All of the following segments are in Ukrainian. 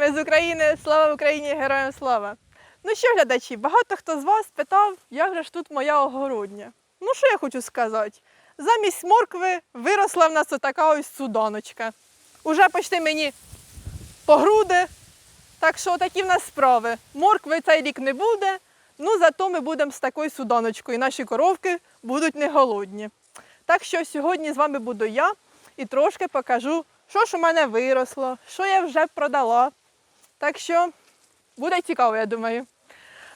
Ми з України, слава Україні, героям слава! Ну що, глядачі, багато хто з вас питав, як же ж тут моя огородня. Ну що я хочу сказати? Замість моркви виросла в нас отака ось суданочка. Уже почти мені по груди. Так що такі в нас справи. Моркви цей рік не буде, ну зато ми будемо з такою суданочкою. Наші коровки будуть не голодні. Так що сьогодні з вами буду я і трошки покажу, що ж у мене виросло, що я вже продала. Так що буде цікаво, я думаю.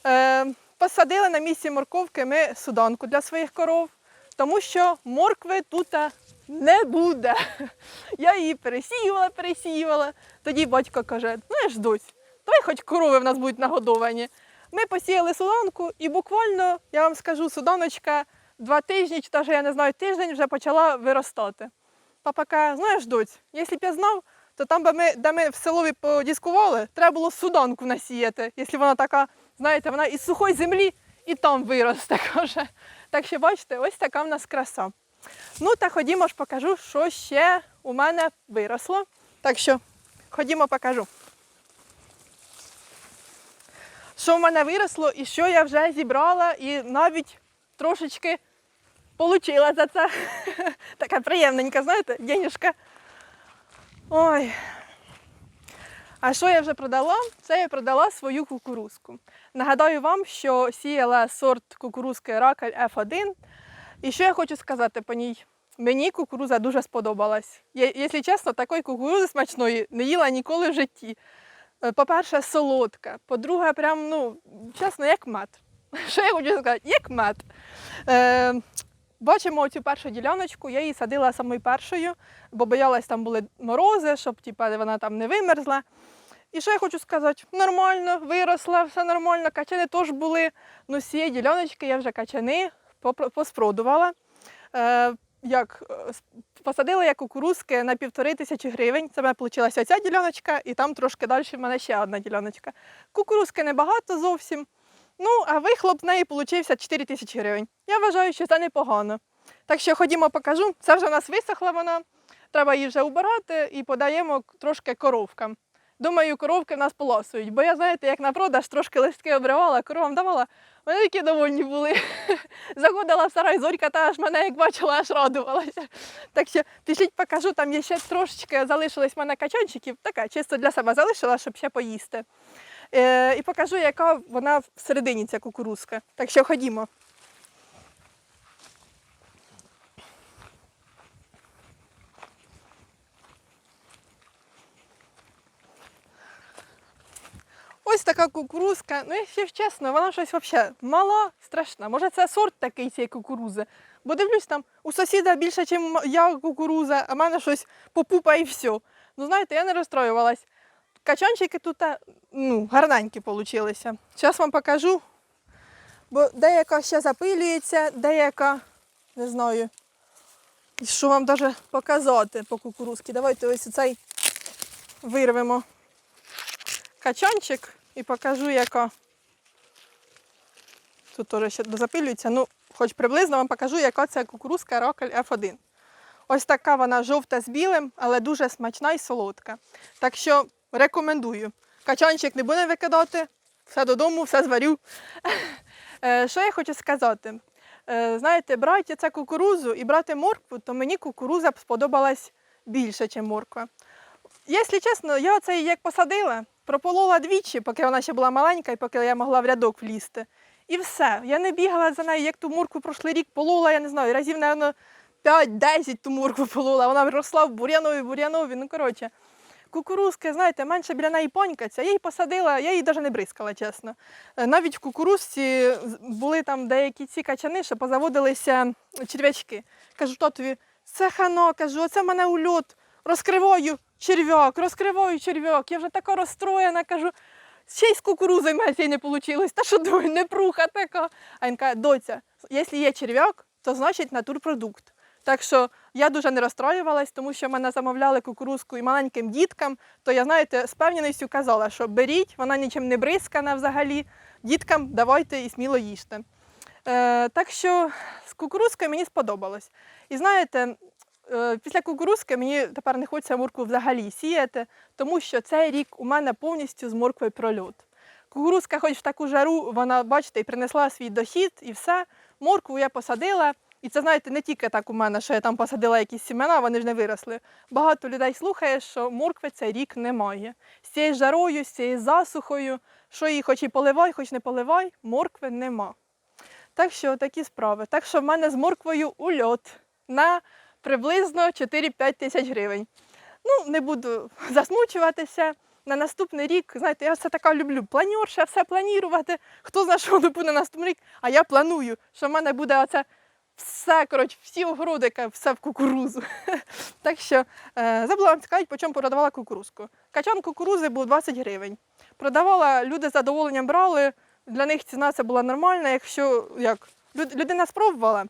Е, посадили на місці морковки ми суданку для своїх коров, тому що моркви тут не буде. Я її пересіювала, пересіювала. Тоді батько каже: ну я ж дось, давай хоч корови в нас будуть нагодовані. Ми посіяли суданку і буквально, я вам скажу, суданочка два тижні, чи навіть я не знаю, тиждень вже почала виростати. Папа каже, знаєш, доць, якщо б я знав, то там би ми, де ми в селові подіскували, треба було суданку насіяти, якщо вона така, знаєте, вона із сухої землі і там виросте. Каже. Так що бачите, ось така в нас краса. Ну та ходімо ж покажу, що ще у мене виросло. Так що ходімо покажу. Що в мене виросло і що я вже зібрала, і навіть трошечки получила за це. Така приємненька, знаєте, денежка. Ой. А що я вже продала? Це я продала свою кукурузку. Нагадаю вам, що сіяла сорт кукурузки Ракель F1. І що я хочу сказати по ній? Мені кукуруза дуже сподобалась. Якщо чесно, такої кукурузи смачної не їла ніколи в житті. Е, По-перше, солодка. По-друге, прям, ну, чесно, як мед. Що я хочу сказати? Як мед. Е, бачимо цю першу діляночку, я її садила самою першою, бо боялась, там були морози, щоб типа, вона там не вимерзла. І що я хочу сказати? Нормально, виросла, все нормально, качани теж були. Ну, з цієї діляночки я вже качани поспродувала. Е, як е, посадила я кукурузки на півтори тисячі гривень. Це в мене вийшла ця діляночка, і там трошки далі в мене ще одна діляночка. Кукурузки небагато зовсім. Ну, а вихлоп з неї получився 4 тисячі гривень. Я вважаю, що це непогано. Так що ходімо, покажу. Це вже в нас висохла вона. Треба її вже убирати і подаємо трошки коровкам. Думаю, коровки в нас полосують, бо я, знаєте, як на продаж трошки листки обривала, коровам давала, вони такі довольні були. Заходила в сарай зорька, та аж мене, як бачила, аж радувалася. Так що пішліть покажу, там є ще трошечки залишилось в мене качанчиків, така чисто для себе залишила, щоб ще поїсти. Е, і покажу, яка вона всередині ця кукурузка. Так що ходімо. Ось така кукурузка. Ну, якщо чесно, вона щось взагалі мала, страшна. Може, це сорт такий цієї кукурузи. Бо дивлюсь, там у сусіда більше, ніж я кукуруза, а в мене щось попупа і все. Ну, знаєте, я не розстроювалась. Качанчики тут е, ну, гарненькі получилися. Зараз вам покажу. Бо деяка ще запилюється, деяка, не знаю, що вам навіть показати по кукурузці. Давайте ось цей вирвемо качанчик і покажу, яка. Тут теж ще запилюється. Ну, хоч приблизно вам покажу, яка це кукурузка Рокель F1. Ось така вона жовта з білим, але дуже смачна і солодка. Так що рекомендую. Качанчик не будемо викидати, все додому, все зварю. Е, Що я хочу сказати? Е, Знаєте, брати це кукурузу і брати моркву, то мені кукуруза сподобалась більше, ніж морква. Якщо чесно, я це як посадила, прополола двічі, поки вона ще була маленька і поки я могла в рядок влізти. І все. Я не бігала за нею, як ту моркву прошлий рік полола, я не знаю, разів, напевно, 5-10 ту моркву полола. Вона росла в бур'янові, бур'янові. Ну, коротше, кукурузки, знаєте, менше біля неї понькаться. Я її посадила, я її навіть не бризкала, чесно. Е, Навіть в кукурузці були там деякі ці качани, що позаводилися черв'ячки. Кажу, татові, це хано, кажу, оце в мене ульот. Розкриваю черв'як, розкриваю черв'як. Я вже така розстроєна, кажу, ще й з кукурузою в не вийшло. Та що думаю, не пруха така. А він каже, доця, якщо є черв'як, то значить натурпродукт. Так що я дуже не розстроювалась, тому що мене замовляли кукурузку і маленьким діткам, то я, знаєте, з певненістю казала, що беріть, вона нічим не бризкана взагалі. Діткам давайте і сміло їжте. Е, так що з кукурузкою мені сподобалось. І знаєте, е, після кукурузки мені тепер не хочеться моркву взагалі сіяти, тому що цей рік у мене повністю з морквою прольот. Кукурузка, хоч в таку жару, вона, бачите, і принесла свій дохід, і все. Моркву я посадила. І це, знаєте, не тільки так у мене, що я там посадила якісь сімена, вони ж не виросли. Багато людей слухає, що моркви цей рік немає. З цією жарою, з цією засухою, що її хоч і поливай, хоч не поливай, моркви нема. Так що такі справи. Так що в мене з морквою ульот на приблизно 4-5 тисяч гривень. Ну, не буду засмучуватися. На наступний рік, знаєте, я все така люблю планерша, все планувати. Хто знає, що буде на наступний рік, а я планую, що в мене буде оце все, коротше, всі огородики, все в кукурузу. так що е, забула вам сказати, по чому продавала кукурузку. Качан кукурузи був 20 гривень. Продавала, люди з задоволенням брали, для них ціна це була нормальна. Якщо як, людина спробувала,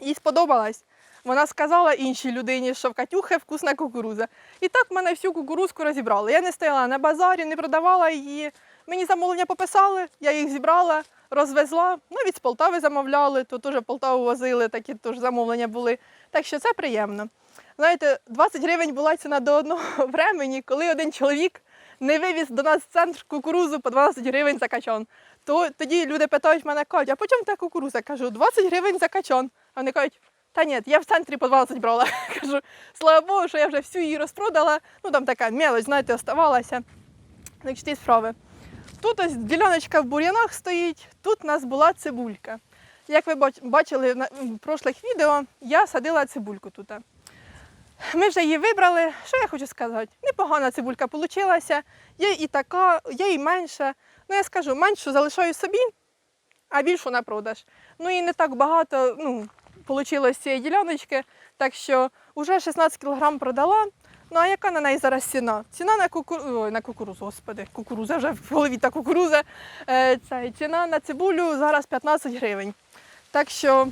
їй сподобалась. Вона сказала іншій людині, що в Катюхи вкусна кукуруза. І так мене всю кукурузку розібрали. Я не стояла на базарі, не продавала її. Мені замовлення пописали, я їх зібрала, розвезла. Навіть з Полтави замовляли, то теж Полтаву возили, такі теж замовлення були. Так що це приємно. Знаєте, 20 гривень була ціна до одного времені, коли один чоловік не вивіз до нас в центр кукурузу по 12 гривень за качан. То тоді люди питають мене, кажуть, а по чому та кукуруза? Кажу, 20 гривень за качан. А вони кажуть, та ні, я в центрі по 20 брала. Кажу, слава Богу, що я вже всю її розпродала. Ну там така мелоч, знаєте, оставалася. Так що ті справи. Тут ось діляночка в бур'янах стоїть, тут у нас була цибулька. Як ви бачили в прошлих відео, я садила цибульку тут. Ми вже її вибрали. Що я хочу сказати? Непогана цибулька вийшла. Є і така, є і менша. Ну, я скажу, меншу залишаю собі, а більшу на продаж. Ну і не так багато ну, вийшло з цієї діляночки. Так що вже 16 кг продала. Ну а яка на неї зараз ціна? Ціна на кукурузу, Ой, на кукурузу, господи, кукуруза вже в голові та кукуруза. Е, це, ціна на цибулю зараз 15 гривень. Так що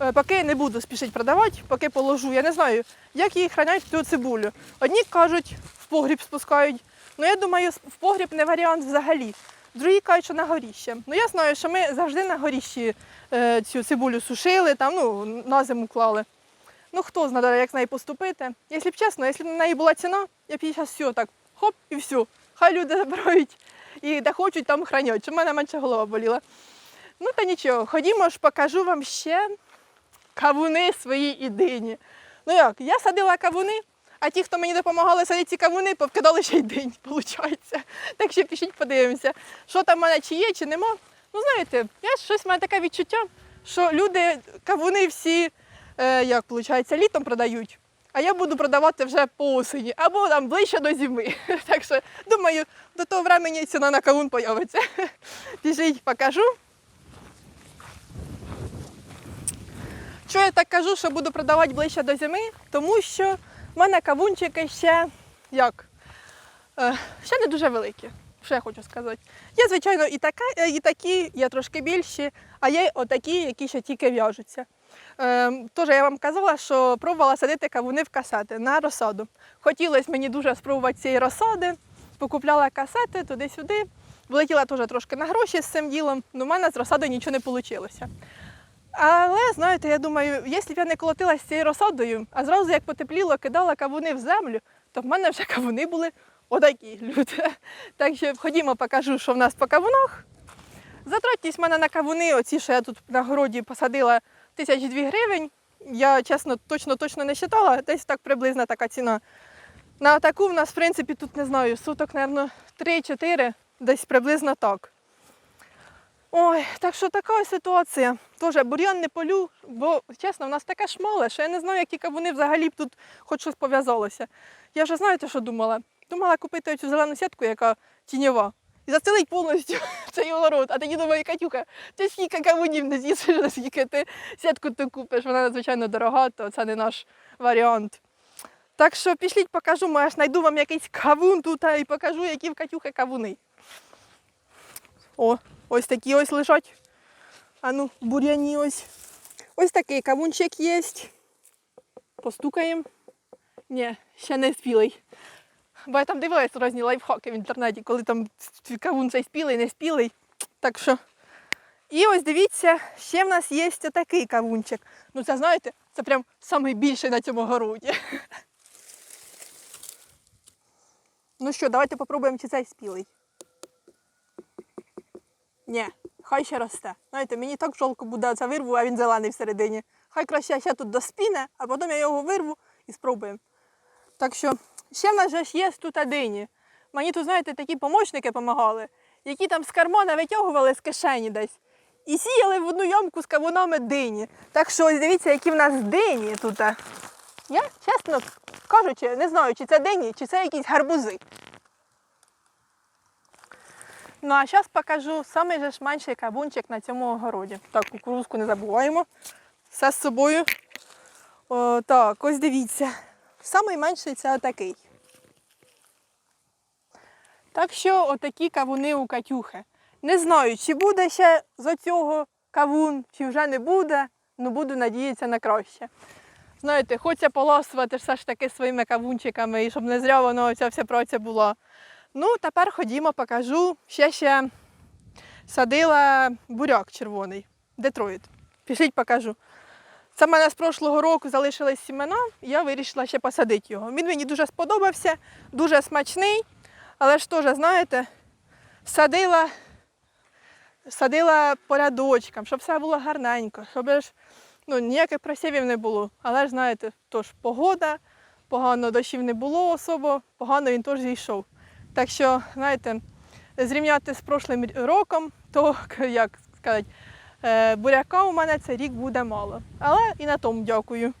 е, поки не буду спішити продавати, поки положу. Я не знаю, як її хранять цю цибулю. Одні кажуть, в погріб спускають. Ну я думаю, в погріб не варіант взагалі. Другі кажуть, що на горіще. Ну я знаю, що ми завжди на горіщі е, цю цибулю сушили, там, ну, на зиму клали. Ну хто знає, як з нею поступити. Якщо б чесно, якщо б на неї була ціна, я б її зараз все так, хоп, і все. Хай люди забирають і де хочуть, там хранять, щоб в мене менше голова боліла. Ну та нічого, ходімо ж, покажу вам ще кавуни свої і дині. Ну як, я садила кавуни, а ті, хто мені допомагали садити ці кавуни, повкидали ще й день, виходить. Так що пішіть подивимося, що там в мене чи є, чи нема. Ну знаєте, я щось в мене таке відчуття, що люди кавуни всі, як виходить, літом продають. А я буду продавати вже по осені або там ближче до зими. Так що думаю, до того времени ціна на кавун появиться. Пішіть, покажу. Що я так кажу, що буду продавати ближче до зими? Тому що в мене кавунчики ще як? Е, ще не дуже великі. Що я хочу сказати? Є, звичайно, і, така, е, і такі, є трошки більші, а є отакі, які ще тільки в'яжуться. Е, Тож я вам казала, що пробувала садити кавуни в касети на розсаду. Хотілося мені дуже спробувати цієї розсади, покупляла касети туди-сюди. Влетіла теж трошки на гроші з цим ділом, але в мене з розсади нічого не вийшло. Але знаєте, я думаю, якщо б я не колотилася цією розсадою, а зразу як потепліло, кидала кавуни в землю, то в мене вже кавуни були отакі люди. Так що ходімо, покажу, що в нас по кавунах. Затратність в мене на кавуни, оці, що я тут на городі посадила, тисяч дві гривень. Я чесно, точно точно не вважала, десь так приблизно така ціна. На таку в нас, в принципі, тут не знаю, суток, мабуть, 3-4, десь приблизно так. Ой, так що така ситуація. Тоже бур'ян не полю, бо чесно, в нас таке шмале, що я не знаю, які кавуни взагалі б тут хоч щось пов'язалося. Я вже знаєте, що думала? Думала купити цю зелену сітку, яка тіньова, застелить повністю цей огород. А тоді думаю, Катюха, ти скільки кавунів не з'їсиш, наскільки ти сітку ти купиш. Вона надзвичайно дорога, то це не наш варіант. Так що пішліть, покажу, може, знайду вам якийсь кавун тут і покажу, які в Катюхи кавуни. О, ось такі ось лежать. А ну, бур'яні ось. Ось такий кавунчик є. Постукаємо. Ні, ще не спілий. Бо я там дивилась різні лайфхаки в інтернеті, коли там кавун цей спілий, не спілий. Так що. І ось дивіться, ще в нас є такий кавунчик. Ну це знаєте, Це прям найбільший на цьому городі. Ну що, давайте попробуємо, чи цей спілий. Ні, хай ще росте. Знаєте, мені так жалко буде це вирву, а він зелений всередині. Хай краще ще тут доспіне, а потім я його вирву і спробуємо. Так що ще в нас є тут дині. Мені тут, знаєте, такі помічники допомагали, які там з кармана витягували з кишені десь. І сіяли в одну ямку з кавунами дині. Так що ось дивіться, які в нас дині тут. Я, чесно кажучи, не знаю, чи це дині, чи це якісь гарбузи. Ну а зараз покажу самий же ж менший кавунчик на цьому огороді. Так, кукурузку не забуваємо. Все з собою. О, так, ось дивіться. Самий менший це отакий. Так що отакі кавуни у Катюхи. Не знаю, чи буде ще з оцього кавун, чи вже не буде, але буду надіятися на краще. Знаєте, хочеться поласувати все ж таки своїми кавунчиками, і щоб не зря воно ця вся праця була. Ну, тепер ходімо, покажу. Ще ще садила буряк червоний, Детройт. Пішліть покажу. Це в мене з прошлого року залишились сімена, я вирішила ще посадити його. Він мені дуже сподобався, дуже смачний, але ж теж, знаєте, садила, садила по рядочкам, щоб все було гарненько, щоб ж, ну, ніяких просівів не було. Але ж знаєте, тож погода, погано дощів не було особо, погано він теж зійшов. Так що, знаєте, зрівняти з прошлим роком, то як сказати, буряка у мене цей рік буде мало. Але і на тому дякую.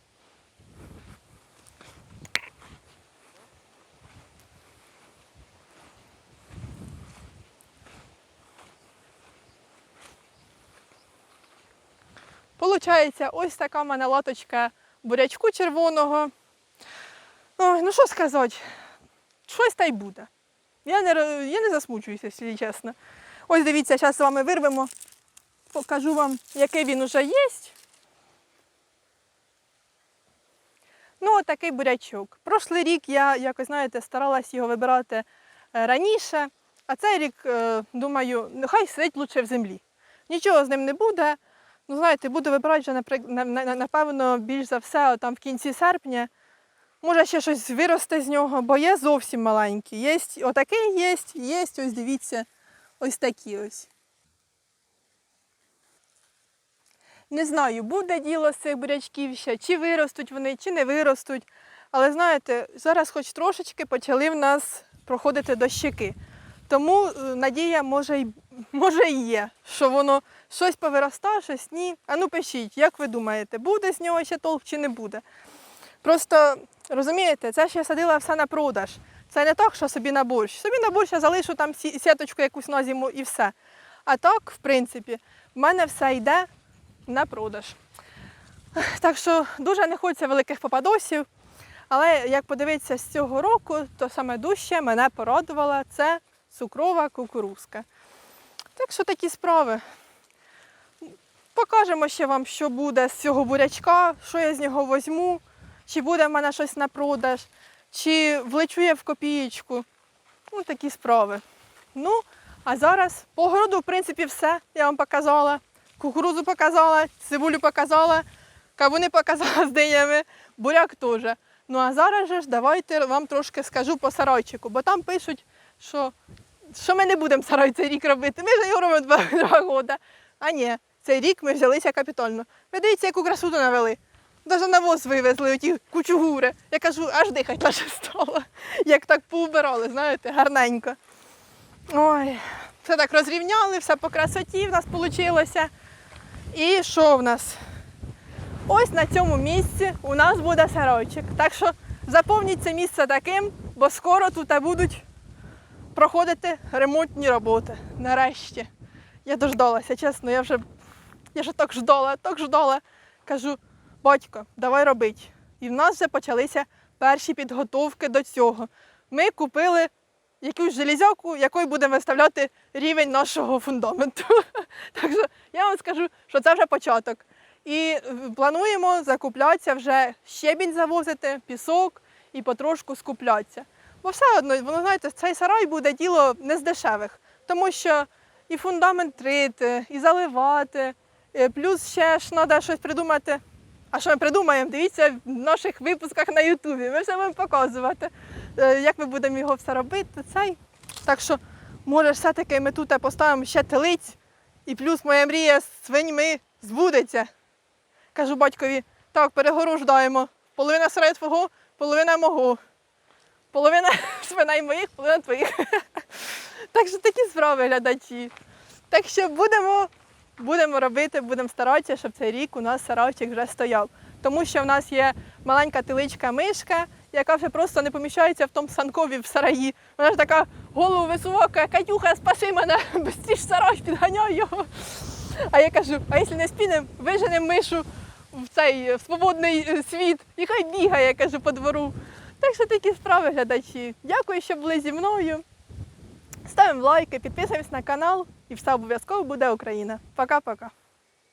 Получається, ось така в мене латочка бурячку червоного. Ой, ну що сказати, щось та й буде. Я не, я не засмучуюся, якщо чесно. Ось дивіться, зараз з вами вирвемо. Покажу вам, який він уже є. Ну, отакий бурячок. Прошлий рік я якось, знаєте, старалась його вибирати е, раніше, а цей рік, е, думаю, нехай сидить лучше в землі. Нічого з ним не буде. Ну, знаєте, буду вибирати вже, напевно, більш за все, там в кінці серпня. Може ще щось виросте з нього, бо є зовсім маленькі. Є отакий є, є, ось дивіться, ось такі ось. Не знаю, буде діло з цих бурячків ще, чи виростуть вони, чи не виростуть. Але знаєте, зараз хоч трошечки почали в нас проходити дощики. Тому е, надія може може і є, що воно щось повиростає, щось ні. А ну пишіть, як ви думаєте, буде з нього ще толк чи не буде? Просто розумієте, це ж я садила все на продаж. Це не так, що собі на борщ. Собі на борщ я залишу там сі- сіточку якусь на зиму і все. А так, в принципі, в мене все йде на продаж. Так що дуже не хочеться великих попадосів. Але як подивитися з цього року, то саме дужче мене порадувала це цукрова кукурузка. Так що такі справи. Покажемо ще вам, що буде з цього бурячка, що я з нього возьму, чи буде в мене щось на продаж, чи влечу я в копієчку. Ну, такі справи. Ну, а зараз по городу, в принципі, все. Я вам показала. Кукурузу показала, цибулю показала, кавуни показала з динями, буряк теж. Ну а зараз же ж давайте вам трошки скажу по сарайчику, бо там пишуть, що, що ми не будемо сарай цей рік робити. Ми вже його робимо два, два роки. А ні, цей рік ми взялися капітально. Ви дивіться, яку красу навели. Навіть навоз вивезли, оті кучугури. Я кажу, аж дихать лише стало. Як так поубирали, знаєте, гарненько. Ой, все так розрівняли, все по красоті в нас вийшло. І що в нас? Ось на цьому місці у нас буде сарайчик. Так що заповніть це місце таким, бо скоро тут будуть проходити ремонтні роботи. Нарешті. Я дождалася, чесно, я вже, я вже так ждала, так ждала. Кажу, батько, давай робити. І в нас вже почалися перші підготовки до цього. Ми купили якусь железяку, якою будемо виставляти рівень нашого фундаменту. Так що я вам скажу, що це вже початок. І е, плануємо закуплятися вже щебінь завозити, пісок і потрошку скуплятися. Бо все одно, воно знаєте, цей сарай буде діло не з дешевих, тому що і фундамент рити, і заливати, е, плюс ще ж треба щось придумати, А що ми придумаємо? Дивіться в наших випусках на Ютубі. Ми все будемо показувати, як ми будемо його все робити. Цей. Так що, може, все-таки ми тут поставимо ще телиць, і плюс моя мрія з свиньми збудеться. Кажу батькові, так, перегорождаємо. Половина серед твого, половина мого. Половина свиней моїх, половина твоїх. Так що такі справи глядачі. Так що будемо, будемо робити, будемо старатися, щоб цей рік у нас сарайчик вже стояв. Тому що в нас є маленька тиличка мишка, яка вже просто не поміщається в тому санкові в сараї. Вона ж така голову висока, Катюха, спаси мене, быстріш сарай, підганяй його. А я кажу, а якщо не спінемо, виженемо мишу в цей в свободний е, світ, і хай бігає, я кажу, по двору. Так що такі справи, глядачі. Дякую, що були зі мною. Ставимо лайки, підписуємось на канал і все обов'язково буде Україна. Пока-пока.